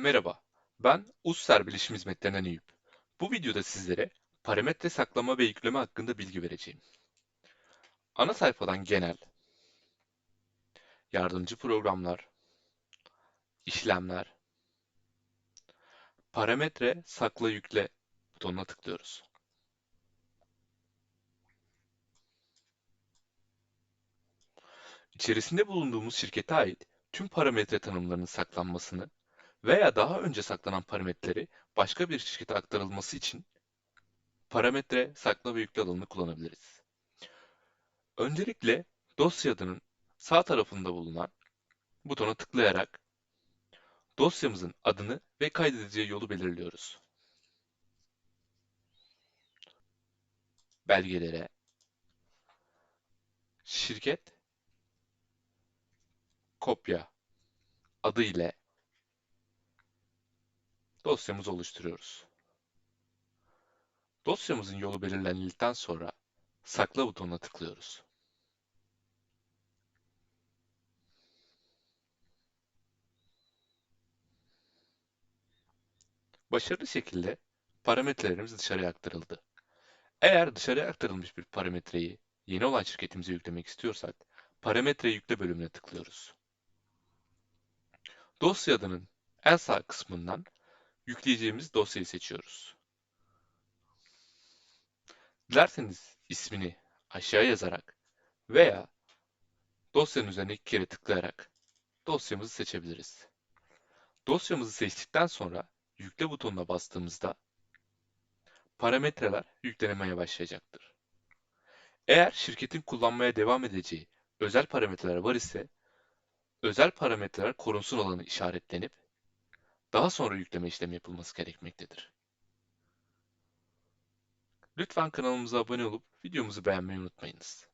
Merhaba, ben Usser Bilişim Hizmetlerinden Eyüp. Bu videoda sizlere parametre saklama ve yükleme hakkında bilgi vereceğim. Ana sayfadan genel, yardımcı programlar, işlemler, parametre sakla yükle butonuna tıklıyoruz. İçerisinde bulunduğumuz şirkete ait tüm parametre tanımlarının saklanmasını veya daha önce saklanan parametreleri başka bir şirkete aktarılması için parametre sakla ve yükle alanını kullanabiliriz. Öncelikle dosya adının sağ tarafında bulunan butona tıklayarak dosyamızın adını ve kaydedeceği yolu belirliyoruz. Belgelere, şirket, kopya adı ile dosyamızı oluşturuyoruz. Dosyamızın yolu belirlendikten sonra sakla butonuna tıklıyoruz. Başarılı şekilde parametrelerimiz dışarıya aktarıldı. Eğer dışarıya aktarılmış bir parametreyi yeni olan şirketimize yüklemek istiyorsak parametre yükle bölümüne tıklıyoruz. Dosya adının en sağ kısmından yükleyeceğimiz dosyayı seçiyoruz. Dilerseniz ismini aşağı yazarak veya dosyanın üzerine iki kere tıklayarak dosyamızı seçebiliriz. Dosyamızı seçtikten sonra yükle butonuna bastığımızda parametreler yüklenemeye başlayacaktır. Eğer şirketin kullanmaya devam edeceği özel parametreler var ise özel parametreler korunsun alanı işaretlenip daha sonra yükleme işlemi yapılması gerekmektedir. Lütfen kanalımıza abone olup videomuzu beğenmeyi unutmayınız.